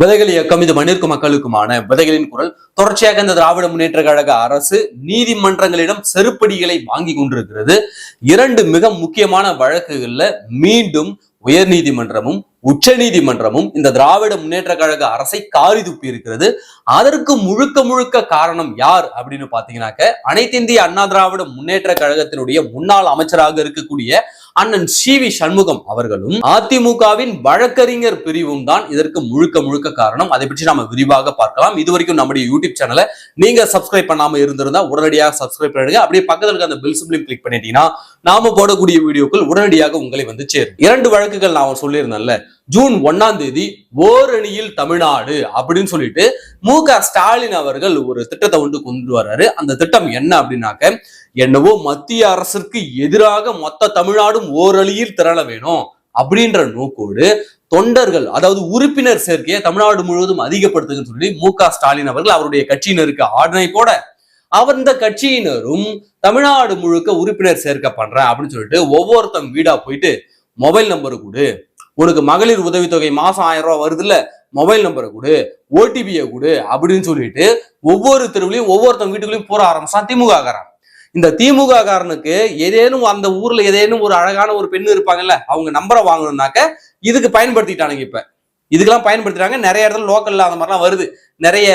விதைகள் இயக்கம் இது மண்ணிற்கு மக்களுக்குமான விதைகளின் குரல். தொடர்ச்சியாக இந்த திராவிட முன்னேற்ற கழக அரசு நீதிமன்றங்களிடம் செருப்படிகளை வாங்கி கொண்டிருக்கிறது. இரண்டு மிக முக்கியமான வழக்குகள்ல மீண்டும் உயர் நீதிமன்றமும் உச்சநீதிமன்றமும் இந்த திராவிட முன்னேற்ற கழக அரசை காரி துப்பி இருக்கிறது. அதற்கு முழுக்க முழுக்க காரணம் யார் அப்படின்னு பாத்தீங்கன்னாக்க அனைத்து இந்திய அண்ணா திராவிட முன்னேற்ற கழகத்தினுடைய முன்னாள் அமைச்சராக இருக்கக்கூடிய அண்ணன் சி வி சண்முகம் அவர்களும் அதிமுகவின் வழக்கறிஞர் பிரிவும் தான் இதற்கு முழுக்க முழுக்க காரணம். அதை பற்றி நாம விரிவாக பார்க்கலாம். இது வரைக்கும் நம்முடைய யூடியூப் சேனலை நீங்க சப்ஸ்கிரைப் பண்ணாம இருந்திருந்தா உடனடியாக சப்ஸ்கிரைப் பண்ணிடுங்க. அப்படியே பக்கத்துல இருக்க அந்த பில் சிம்லையும் கிளிக் பண்ணிட்டீங்கன்னா நாம போடக்கூடிய வீடியோக்கள் உடனடியாக உங்களை வந்து சேரும். இரண்டு வழக்குகள் நான் சொல்லியிருந்தேன்ல. ஜூன் ஒன்னாம் தேதி ஓரணியில் தமிழ்நாடு அப்படின்னு சொல்லிட்டு மு க ஸ்டாலின் அவர்கள் ஒரு திட்டத்தை வந்து கொண்டு வர்றாரு. அந்த திட்டம் என்ன அப்படின்னாக்க என்னவோ மத்திய அரசிற்கு எதிராக மொத்த தமிழ்நாடும் ஓரணியில் திரள வேணும் அப்படின்ற நோக்கோடு தொண்டர்கள் அதாவது உறுப்பினர் சேர்க்கையை தமிழ்நாடு முழுவதும் அதிகப்படுத்துங்கன்னு சொல்லி மு க ஸ்டாலின் அவர்கள் அவருடைய கட்சியினருக்கு ஆர்டனை போட அவர் இந்த கட்சியினரும் தமிழ்நாடு முழுக்க உறுப்பினர் சேர்க்க பண்றேன் அப்படின்னு சொல்லிட்டு ஒவ்வொருத்தங்க வீடா போயிட்டு மொபைல் நம்பர் கொடு உனக்கு மகளிர் உதவித்தொகை மாசம் ஆயிரம் ரூபாய் வருதுல்ல மொபைல் நம்பரை கொடு ஓடிபியை கொடு அப்படின்னு சொல்லிட்டு ஒவ்வொரு தெருவிலையும் ஒவ்வொருத்தவங்க வீட்டுக்குள்ளையும் போற ஆரம்பிச்சான் திமுக காரன். இந்த திமுக காரனுக்கு ஏதேனும் அந்த ஊர்ல ஏதேனும் ஒரு அழகான ஒரு பெண்ணு இருப்பாங்கல்ல அவங்க நம்பரை வாங்கணும்னாக்க இதுக்கு பயன்படுத்திட்டானுங்க இப்ப. இதுக்கெல்லாம் பயன்படுத்துறாங்க. நிறைய இடத்துல லோக்கல்ல அந்த மாதிரிலாம் வருது. நிறைய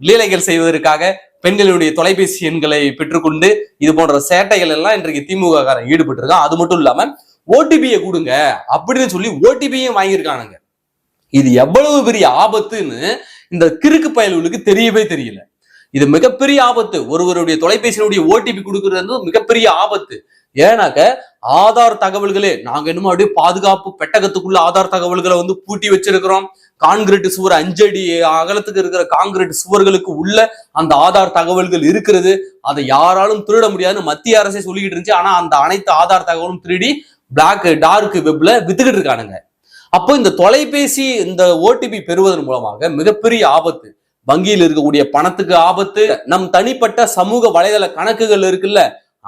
லீலைகள் செய்வதற்காக பெண்களுடைய தொலைபேசி எண்களை பெற்றுக்கொண்டு இது போன்ற சேட்டைகள் எல்லாம் இன்றைக்கு திமுக காரன் ஈடுபட்டு இருக்கான் அது மட்டும் இல்லாம ஓடிபியை கொடுங்க அப்படின்னு சொல்லி ஓடிபியும் வாங்கியிருக்கானுங்க. இது எவ்வளவு பெரிய ஆபத்துன்னு இந்த கிறுக்கு பயல்களுக்கு தெரியவே தெரியல. இது மிகப்பெரிய ஆபத்து. ஒருவருடைய தொலைபேசியினுடைய ஓடிபி கொடுக்கறது வந்து மிகப்பெரிய ஆபத்து. ஏன்னாக்க ஆதார் தகவல்களே நாங்க என்னமோ அப்படியே பாதுகாப்பு பெட்டகத்துக்குள்ள ஆதார் தகவல்களை வந்து பூட்டி வச்சிருக்கிறோம். கான்கிரீட் சுவர் அஞ்சடி அகலத்துக்கு இருக்கிற கான்கிரீட் சுவர்களுக்கு உள்ள அந்த ஆதார் தகவல்கள் இருக்கிறது. அதை யாராலும் திருட முடியாதுன்னு மத்திய அரசே சொல்லிக்கிட்டு இருந்துச்சு. ஆனா அந்த அனைத்து ஆதார் தகவலும் திருடி பிளாக் டார்க் வெப்ல வித்துக்கிட்டு இருக்கானுங்க. அப்போ இந்த தொலைபேசி இந்த ஓடிபி பெறுவதன் மூலமாக மிகப்பெரிய ஆபத்து. வங்கியில் இருக்கக்கூடிய பணத்துக்கு ஆபத்து. நம் தனிப்பட்ட சமூக வலைதள கணக்குகள் இருக்குல்ல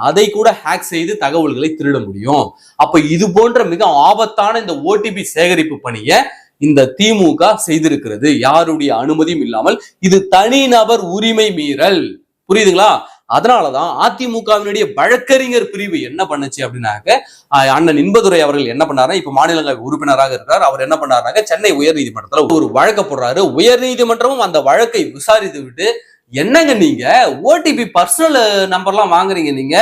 அதை கூட ஹேக் செய்து தகவல்களை திருட முடியும். அப்ப இது போன்ற மிக ஆபத்தான இந்த ஓடிபி சேகரிப்பு பணியை இந்த திமுக செய்திருக்கிறது. யாருடைய அனுமதியும் இல்லாமல் இது தனிநபர் உரிமை மீறல். புரியுதுங்களா? அதனாலதான் அதிமுகவினுடைய வழக்கறிஞர் பிரிவு என்ன பண்ணுச்சு அப்படின்னாக்க அண்ணன் இன்பதுரை அவர்கள் என்ன பண்ணாருன்னா இப்ப மாநிலங்களவை உறுப்பினராக இருக்கிறார். அவர் என்ன பண்ணாருனாக்க சென்னை உயர்நீதிமன்றத்துல ஒரு வழக்க போடுறாரு. உயர்நீதிமன்றமும் அந்த வழக்கை விசாரித்து விட்டு என்னங்க நீங்க? ஓடிபி பர்சனல் நம்பர்லாம் வாங்குறீங்க நீங்க?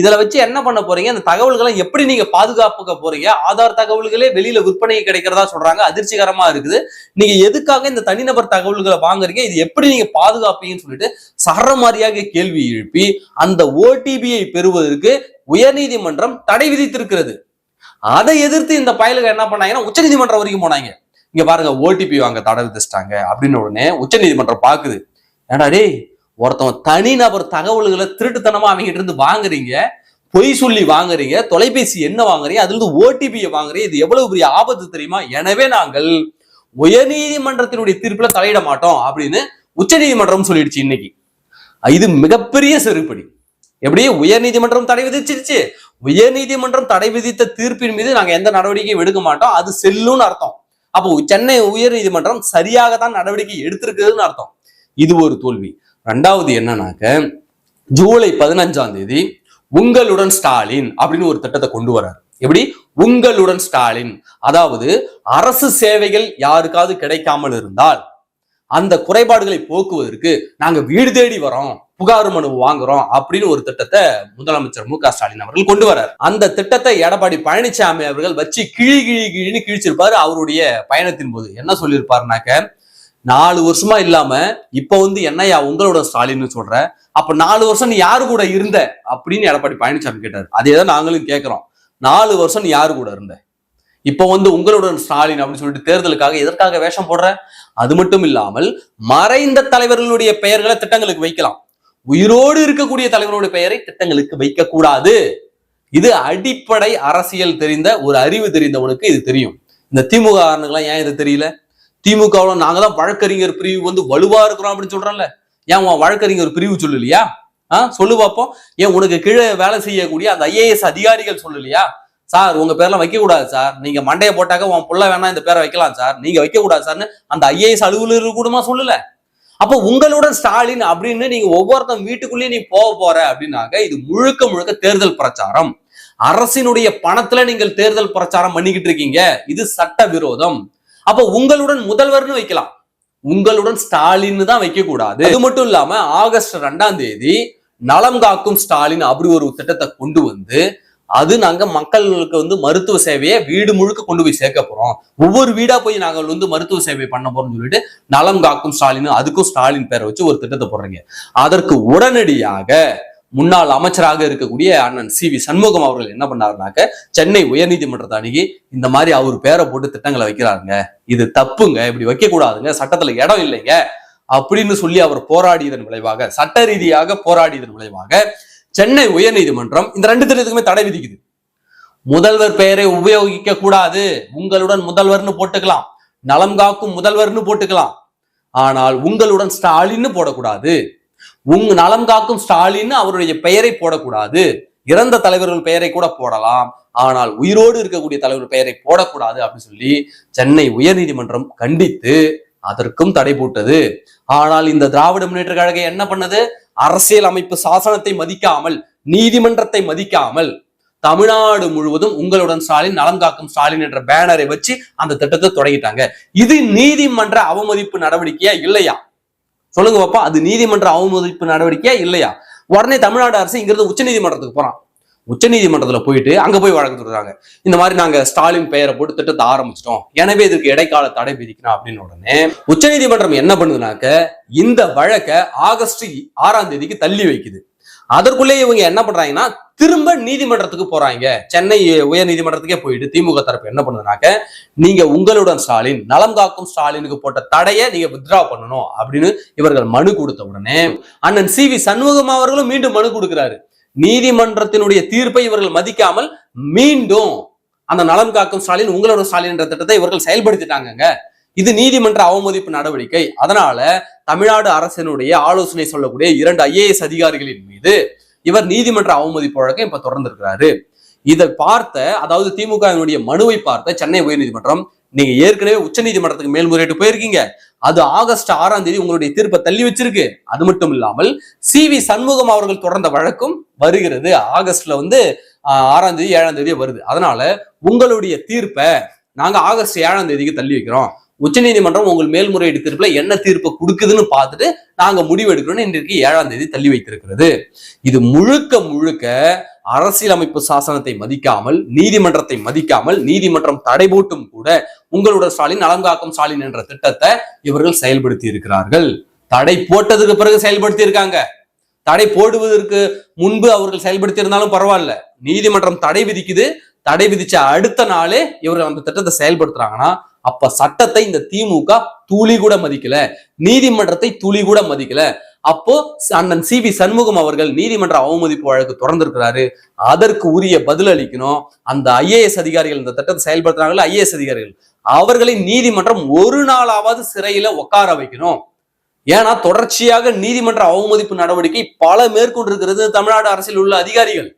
இதுல வச்சு என்ன பண்ண போறீங்க? அந்த தகவல்களை எப்படி நீங்க பாதுகாப்புக்க போறீங்க? ஆதார் தகவல்களே வெளியில விற்பனை கிடைக்கிறதா சொல்றாங்க. அதிர்ச்சிகரமா இருக்குது. நீங்க எதுக்காக இந்த தனிநபர் தகவல்களை வாங்குறீங்க? இது எப்படி நீங்க பாதுகாப்பீங்கன்னு சொல்லிட்டு சரமாரியாக கேள்வி எழுப்பி அந்த ஓடிபியை பெறுவதற்கு உயர்நீதிமன்றம் தடை விதித்திருக்கிறது. அதை எதிர்த்து இந்த பயலுக என்ன பண்ணாங்கன்னா உச்சநீதிமன்றம் வரைக்கும் போனாங்க. இங்க பாருங்க ஓடிபி வாங்க தடை விதிச்சிட்டாங்க. அப்படின்னு உடனே உச்சநீதிமன்றம் பாக்குது. ஏடா டேய் ஒருத்தவன் தனிநபர் தகவல்களை திருட்டுத்தனமா அவங்ககிட்ட இருந்து வாங்குறீங்க பொய் சொல்லி வாங்குறீங்க தொலைபேசி என்ன வாங்குறீங்க அதுல இருந்து ஓடிபியை வாங்குறீங்க இது எவ்வளவு பெரிய ஆபத்து தெரியுமா? எனவே நாங்கள் உயர்நீதிமன்றத்தினுடைய தீர்ப்புல தலையிட மாட்டோம் அப்படின்னு உச்சநீதிமன்றம் சொல்லிடுச்சு இன்னைக்கு. இது மிகப்பெரிய செருப்படி. எப்படி உயர்நீதிமன்றம் தடை விதிச்சிருச்சு. உயர்நீதிமன்றம் தடை விதித்த தீர்ப்பின் மீது நாங்க எந்த நடவடிக்கையும் எடுக்க மாட்டோம். அது செல்லும்னு அர்த்தம். அப்போ சென்னை உயர்நீதிமன்றம் சரியாக தான் நடவடிக்கை எடுத்திருக்குதுன்னு அர்த்தம். இது ஒரு தோல்வி. ரெண்டாவது என்னன்னாக்க ஜூலை பதினஞ்சாம் தேதி உங்களுடன் ஸ்டாலின் அப்படின்னு ஒரு திட்டத்தை கொண்டு வர்றார். எப்படி? உங்களுடன் ஸ்டாலின். அதாவது அரசு சேவைகள் யாருக்காவது கிடைக்காமல் இருந்தால் அந்த குறைபாடுகளை போக்குவதற்கு நாங்க வீடு தேடி வரோம் புகார் மனு வாங்குறோம் அப்படின்னு ஒரு திட்டத்தை முதலமைச்சர் மு க ஸ்டாலின் அவர்கள் கொண்டு வரார் அந்த திட்டத்தை எடப்பாடி பழனிசாமி அவர்கள் வச்சு கிழி கிழி கிழின்னு கிழிச்சிருப்பாரு அவருடைய பயணத்தின் போது. என்ன சொல்லியிருப்பாருனாக்க நாலு வருஷமா இல்லாம இப்ப வந்து என்னையா உங்களோட ஸ்டாலின்னு சொல்ற? அப்ப நாலு வருஷம் நீ யாரு கூட இருந்த? அப்படின்னு எடப்பாடி பழனிசாமி கேட்டாரு. அதே தான் நாங்களும் கேட்கிறோம் நாலு வருஷம் நீ யாரு கூட இருந்த? இப்ப வந்து உங்களுடன் ஸ்டாலின் அப்படின்னு சொல்லிட்டு தேர்தலுக்காக எதற்காக வேஷம் போடுற? அது மட்டும் இல்லாமல் மறைந்த தலைவர்களுடைய பெயர்களை திட்டங்களுக்கு வைக்கலாம். உயிரோடு இருக்கக்கூடிய தலைவர்களுடைய பெயரை திட்டங்களுக்கு வைக்க கூடாது இது அடிப்படை அரசியல் தெரிந்த ஒரு அறிவு தெரிந்தவனுக்கு இது தெரியும். இந்த திமுக காரணங்களாம் ஏன் இது தெரியல? திமுகவில் நாங்க தான் வழக்கறிஞர் பிரிவு வந்து வலுவா இருக்கிறோம் அப்படின்னு சொல்றோம்ல ஏன் உன் வழக்கறிஞர் பிரிவு சொல்லலையா? ஆ சொல்லு பார்ப்போம் ஏன் உனக்கு கீழே வேலை செய்யக்கூடிய அந்த ஐஏஎஸ் அதிகாரிகள் சொல்லலையா? சார் உங்க பேர்லாம் வைக்க கூடாது சார். நீங்க மண்டையை போட்டாக்க உன் புள்ள வேணா இந்த பேரை வைக்கலாம் சார். நீங்க வைக்க கூடாது சார்னு அந்த ஐஏஎஸ் அலுவலர் கூடமா சொல்லல. அப்போ உங்களுடன் ஸ்டாலின் அப்படின்னு நீங்க ஒவ்வொருத்தன் வீட்டுக்குள்ளேயும் நீ போக போற அப்படின்னாக்க இது முழுக்க முழுக்க தேர்தல் பிரச்சாரம். அரசினுடைய பணத்துல நீங்கள் தேர்தல் பிரச்சாரம் பண்ணிக்கிட்டு இருக்கீங்க. இது சட்ட விரோதம். அப்போ உங்களுடன் முதல்வர்னு வைக்கலாம். உங்களுடன் ஸ்டாலின் தான் வைக்க கூடாது அது மட்டும் இல்லாம ஆகஸ்ட் ரெண்டாம் தேதி நலம் காக்கும் ஸ்டாலின் அப்படி ஒரு திட்டத்தை கொண்டு வந்து அது நாங்க மக்களுக்கு வந்து மருத்துவ சேவையை வீடு முழுக்க கொண்டு போய் சேர்க்க போறோம். ஒவ்வொரு வீடா போய் நாங்கள் வந்து மருத்துவ சேவை பண்ண போறோம்னு சொல்லிட்டு நலம் காக்கும் ஸ்டாலின் அதுக்கும் ஸ்டாலின் பேரை வச்சு ஒரு திட்டத்தை போடுறீங்க. அதற்கு உடனடியாக முன்னாள் அமைச்சராக இருக்கக்கூடிய அண்ணன் சி வி சண்முகம் அவர்கள் என்ன பண்ணாருனாக்க சென்னை உயர்நீதிமன்றத்தை அணுகி இந்த மாதிரி அவர் பேரை போட்டு திட்டங்களை வைக்கிறாருங்க. இது தப்புங்க. இப்படி வைக்கக்கூடாதுங்க. சட்டத்துல இடம் இல்லைங்க. அப்படின்னு சொல்லி அவர் போராடியதன் விளைவாக சட்ட ரீதியாக போராடியதன் விளைவாக சென்னை உயர்நீதிமன்றம் இந்த ரெண்டு திட்டத்துக்குமே தடை விதிக்குது. முதல்வர் பெயரை உபயோகிக்க கூடாது உங்களுடன் முதல்வர்னு போட்டுக்கலாம். நலம் காக்கும் முதல்வர்னு போட்டுக்கலாம். ஆனால் உங்களுடன் ஸ்டாலின்னு போடக்கூடாது. உங்க நலம் காக்கும் ஸ்டாலின் அவருடைய பெயரை போடக்கூடாது. இறந்த தலைவர்கள் பெயரை கூட போடலாம். ஆனால் உயிரோடு இருக்கக்கூடிய தலைவர் பெயரை போடக்கூடாது அப்படின்னு சொல்லி சென்னை உயர்நீதிமன்றம் கண்டித்து அதற்கும் தடை போட்டது. ஆனால் இந்த திராவிட முன்னேற்ற கழகம் என்ன பண்ணது? அரசியல் அமைப்பு சாசனத்தை மதிக்காமல் நீதிமன்றத்தை மதிக்காமல் தமிழ்நாடு முழுவதும் உங்களுடன் ஸ்டாலின் நலம் காக்கும் ஸ்டாலின் என்ற பேனரை வச்சு அந்த திட்டத்தை தொடங்கிட்டாங்க. இது நீதிமன்ற அவமதிப்பு நடவடிக்கையா இல்லையா? சொல்லுங்க பாப்பா அது நீதிமன்ற அவமதிப்பு நடவடிக்கையா இல்லையா? உடனே தமிழ்நாடு அரசு இங்கிருந்து உச்ச நீதிமன்றத்துக்கு போறான். உச்ச நீதிமன்றத்துல போயிட்டு அங்க போய் வழக்கு தொடுறாங்க. இந்த மாதிரி நாங்க ஸ்டாலின் பெயரை போட்டு திட்டத்தை ஆரம்பிச்சிட்டோம். எனவே இதுக்கு இடைக்கால தடை விதிக்கணும் அப்படின்னு உடனே உச்ச நீதிமன்றம் என்ன பண்ணுதுனாக்க இந்த வழக்கை ஆகஸ்ட் ஆறாம் தேதிக்கு தள்ளி வைக்குது. அதற்குள்ளே இவங்க என்ன பண்றாங்கன்னா திரும்ப நீதிமன்றத்துக்கு போறாங்க. சென்னை உயர் நீதிமன்றத்துக்கே போயிட்டு திமுக தரப்பு என்ன பண்ணுதுனாக்க நீங்க உங்களுடன் ஸ்டாலின் நலம் காக்கும் ஸ்டாலினுக்கு போட்ட தடையை நீங்க வித்ரா பண்ணணும் அப்படின்னு இவர்கள் மனு கொடுத்த உடனே அண்ணன் சி வி சண்முகம் அவர்களும் மீண்டும் மனு கொடுக்கிறாரு. நீதிமன்றத்தினுடைய தீர்ப்பை இவர்கள் மதிக்காமல் மீண்டும் அந்த நலம் காக்கும் ஸ்டாலின் உங்களோட ஸ்டாலின் என்ற திட்டத்தை இவர்கள் செயல்படுத்திட்டாங்க இது நீதிமன்ற அவமதிப்பு நடவடிக்கை. அதனால தமிழ்நாடு அரசினுடைய ஆலோசனை சொல்லக்கூடிய இரண்டு ஐஏஎஸ் அதிகாரிகளின் மீது இவர் நீதிமன்ற அவமதிப்பு வழக்கை இப்ப தொடர்ந்து இருக்கிறாரு இதை பார்த்த அதாவது திமுகவினுடைய மனுவை பார்த்த சென்னை உயர்நீதிமன்றம் நீங்க ஏற்கனவே உச்ச நீதிமன்றத்துக்கு மேல்முறையீட்டு போயிருக்கீங்க. அது ஆகஸ்ட் ஆறாம் தேதி உங்களுடைய தீர்ப்பை தள்ளி வச்சிருக்கு. அது மட்டும் இல்லாமல் சி வி சண்முகம் அவர்கள் தொடர்ந்த வழக்கும் வருகிறது. ஆகஸ்ட்ல வந்து ஆறாம் தேதி ஏழாம் தேதி வருது. அதனால உங்களுடைய தீர்ப்பை நாங்க ஆகஸ்ட் ஏழாம் தேதிக்கு தள்ளி வைக்கிறோம். உச்சநீதிமன்றம் உங்கள் மேல்முறையீடு தீர்ப்புல என்ன தீர்ப்பு கொடுக்குதுன்னு பார்த்துட்டு நாங்க முடிவு எடுக்கிறோம் இன்றைக்கு ஏழாம் தேதி தள்ளி வைத்திருக்கிறது. இது முழுக்க முழுக்க அரசியலமைப்பு சாசனத்தை மதிக்காமல் நீதிமன்றத்தை மதிக்காமல் நீதிமன்றம் தடை போட்டும் கூட உங்களோட ஸ்டாலின் நலங்காக்கும் ஸ்டாலின் என்ற திட்டத்தை இவர்கள் செயல்படுத்தி இருக்கிறார்கள். தடை போட்டதுக்கு பிறகு செயல்படுத்தி இருக்காங்க. தடை போடுவதற்கு முன்பு அவர்கள் செயல்படுத்தி இருந்தாலும் பரவாயில்ல. நீதிமன்றம் தடை விதிக்குது. தடை விதிச்ச அடுத்த நாளே இவர்கள் அந்த திட்டத்தை செயல்படுத்துறாங்கன்னா அப்ப சட்டத்தை இந்த திமுக துளி கூட மதிக்கல நீதிமன்றத்தை துளி கூட மதிக்கல. அப்போ அண்ணன் சி வி சண்முகம் அவர்கள் நீதிமன்ற அவமதிப்பு வழக்கு தொடர்ந்திருக்கிறாரு. அதற்கு உரிய பதில் அளிக்கணும். அந்த ஐஏஎஸ் அதிகாரிகள் இந்த திட்டத்தை செயல்படுத்துறாங்களா ஐஏஎஸ் அதிகாரிகள். அவர்களை நீதிமன்றம் ஒரு நாளாவது சிறையில உட்கார வைக்கணும். ஏன்னா தொடர்ச்சியாக நீதிமன்ற அவமதிப்பு நடவடிக்கை பல மேற்கொண்டிருக்கிறது தமிழ்நாடு அரசில் உள்ள அதிகாரிகள்.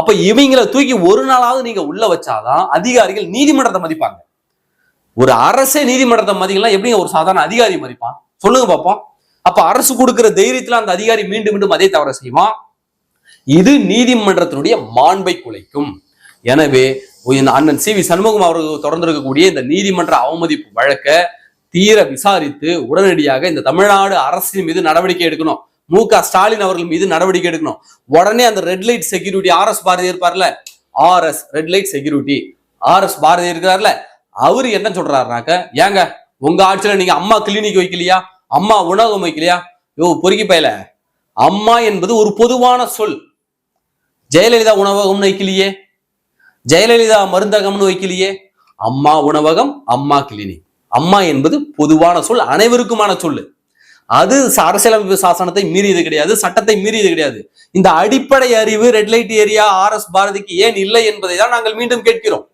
அப்ப இவங்களை தூக்கி ஒரு நாளாவது நீங்க உள்ள வச்சாதான் அதிகாரிகள் நீதிமன்றத்தை மதிப்பாங்க. ஒரு அரசே நீதிமன்றத்தை மதிக்கலாம் எப்படிங்க ஒரு சாதாரண அதிகாரி மதிப்பான் சொல்லுங்க பார்ப்போம் அப்ப அரசு கொடுக்கிற தைரியத்துல அந்த அதிகாரி மீண்டும் மீண்டும் அதே தவற செய்வான் இது நீதிமன்றத்தினுடைய மாண்பை குலைக்கும். எனவே அண்ணன் சி வி சண்முகம் அவர்கள் தொடர்ந்திருக்கக்கூடிய இந்த நீதிமன்ற அவமதிப்பு வழக்க தீர விசாரித்து உடனடியாக இந்த தமிழ்நாடு அரசின் மீது நடவடிக்கை எடுக்கணும். மு க ஸ்டாலின் அவர்கள் மீது நடவடிக்கை எடுக்கணும். உடனே அந்த red light security R S Bharathi இருப்பார்ல? R S red light security R S Bharathi இருக்கிறார்ல அவரு என்ன சொல்றாருனாக்க ஏங்க உங்க ஆட்சியில நீங்க அம்மா கிளினிக் வைக்கலையா? அம்மா உணவகம் வைக்கலையா? யோ பொறுக்கி பயல. அம்மா என்பது ஒரு பொதுவான சொல். ஜெயலலிதா உணவகம்னு வைக்கலையே. ஜெயலலிதா மருந்தகம்னு வைக்கலையே. அம்மா உணவகம் அம்மா கிளினிக். அம்மா என்பது பொதுவான சொல் அனைவருக்குமான சொல்லு அது அரசியலமைப்பு சாசனத்தை மீறியது கிடையாது சட்டத்தை மீறியது கிடையாது. இந்த அடிப்படை அறிவு red light area R S பாரதிக்கு ஏன் இல்லை என்பதை தான் நாங்கள் மீண்டும் கேட்கிறோம்.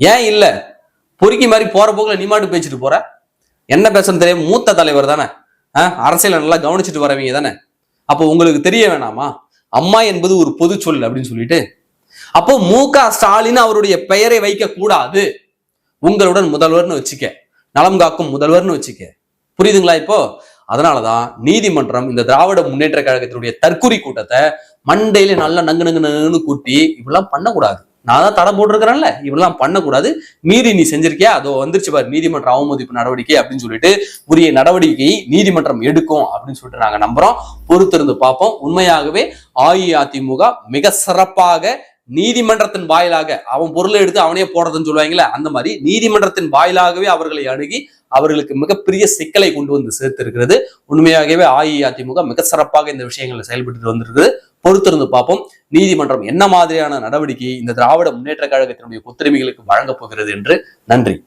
ஏன் இல்லை? பொறுக்கி மாதிரி போற போக்குல நீ மாட்டு பேசிட்டு போற? என்ன பேசணும் தெரியும் மூத்த தலைவர் தானே? ஆஹ் நல்லா கவனிச்சுட்டு வரவங்க தானே? அப்போ உங்களுக்கு தெரிய வேணாமா? அம்மா என்பது ஒரு பொது சொல் அப்படின்னு சொல்லிட்டு. அப்போ மு க ஸ்டாலின் அவருடைய பெயரை வைக்க கூடாது. உங்களுடன் முதல்வர்னு வச்சுக்க. நலம் காக்கும் முதல்வர்னு வச்சுக்க. புரியுதுங்களா இப்போ? அதனாலதான் நீதிமன்றம் இந்த திராவிட முன்னேற்ற கழகத்தினுடைய தற்கொலை கூட்டத்தை மண்டையில நல்லா நங்கு நங்கு நங்குன்னு கூட்டி இப்படிலாம் பண்ணக்கூடாது. நான் தான் தடை போட்டிருக்கிறேன்ல. இப்படிலாம் பண்ணக்கூடாது. மீறி நீ செஞ்சிருக்கியா? அதோ வந்துருச்சு பாரு நீதிமன்ற அவமதிப்பு நடவடிக்கை அப்படின்னு சொல்லிட்டு உரிய நடவடிக்கையை நீதிமன்றம் எடுக்கும் அப்படின்னு சொல்லிட்டு நாங்க நம்புறோம். பொறுத்திருந்து பார்ப்போம். உண்மையாகவே அஇஅதிமுக மிக சிறப்பாக நீதிமன்றத்தின் வாயிலாக அவன் பொருளை எடுத்து அவனே போடுறதுன்னு சொல்லுவாங்கல்ல அந்த மாதிரி நீதிமன்றத்தின் வாயிலாகவே அவர்களை அணுகி அவர்களுக்கு மிகப்பெரிய சிக்கலை கொண்டு வந்து சேர்த்திருக்கிறது. உண்மையாகவே அஇஅதிமுக மிக சிறப்பாக இந்த விஷயங்களில் செயல்பட்டு வந்திருக்கிறது பொறுத்திருந்து பார்ப்போம். நீதிமன்றம் என்ன மாதிரியான நடவடிக்கை இந்த திராவிட முன்னேற்ற கழகத்தினுடைய ஒத்துரிமைகளுக்கு வழங்கப் போகிறது என்று நன்றி.